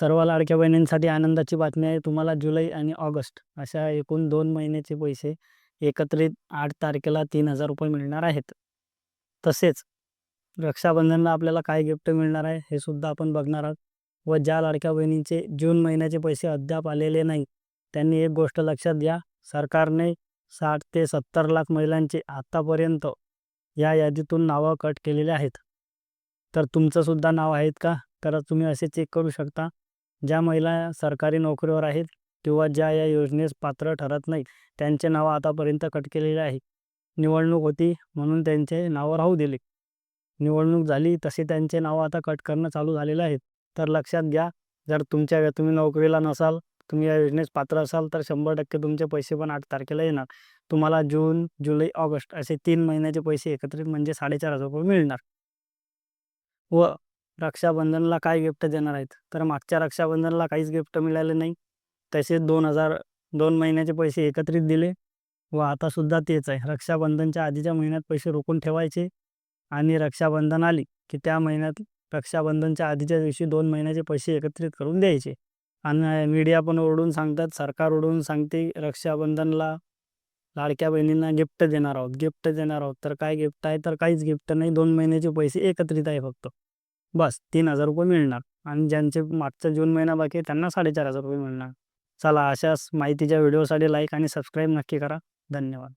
सर्व लाडक्या बहिणींसाठी आनंदाची बातमी आहे. तुम्हाला जुलै आणि ऑगस्ट अशा एकूण दोन महिन्याचे पैसे एकत्रित आठ तारखेला तीन हजार रुपये मिळणार आहेत. तसेच रक्षाबंधनला आपल्याला काय गिफ्ट मिळणार आहे हे सुद्धा आपण बघणार आहोत. व ज्या लाडक्या बहिणींचे जून महिन्याचे पैसे अद्याप आलेले नाही त्यांनी एक गोष्ट लक्षात घ्या. सरकारने साठ ते सत्तर लाख महिलांचे आत्तापर्यंत या यादीतून नावं कट केलेले आहेत. तर तुमचंसुद्धा नाव आहेत का? तर तुम्ही असे चेक करू शकता. ज्या महिला सरकारी नोकरीवर आहेत किंवा ज्या या योजनेस पात्र ठरत नाहीत त्यांचे नावं आतापर्यंत कट केलेले आहे. निवडणूक होती म्हणून त्यांचे नावं राहू दिले. निवडणूक झाली तसे त्यांचे नावं आता कट करणं चालू झालेलं आहे. तर लक्षात घ्या जर तुमच्या तुम्ही नोकरीला नसाल तुम्ही या योजनेस पात्र असाल तर शंभर टक्के तुमचे पैसे पण आठ तारखेला येणार. तुम्हाला जून जुलै ऑगस्ट असे तीन महिन्याचे पैसे एकत्रित म्हणजे साडेचार हजार रुपये मिळणार. व रक्षाबंधनला काय गिफ्ट देणार आहेत. तर मागच्या रक्षाबंधनला काहीच गिफ्ट मिळाले नाही. तसेच दोन हजार दोन महिन्याचे पैसे एकत्रित दिले व आतासुद्धा तेच आहे. रक्षाबंधनच्या आधीच्या महिन्यात पैसे रोखून ठेवायचे आणि रक्षाबंधन आली की त्या महिन्यात रक्षाबंधनच्या आधीच्या दिवशी दोन महिन्याचे पैसे एकत्रित करून द्यायचे. आणि मीडिया पण ओरडून सांगतात सरकार ओरडून सांगते रक्षाबंधनला लाडक्या बहिणींना गिफ्ट देणार आहोत गिफ्ट देणार आहोत. तर काय गिफ्ट आहे? तर काहीच गिफ्ट नाही. दोन महिन्याचे पैसे एकत्रित आहे फक्त. बस तीन हजार रुपये मिळणार. आणि ज्यांचे मागचा जून महिना बाकी आहे त्यांना साडेचार हजार रुपये मिळणार. चला अशाच माहितीच्या व्हिडिओसाठी लाईक आणि सबस्क्राईब नक्की करा. धन्यवाद.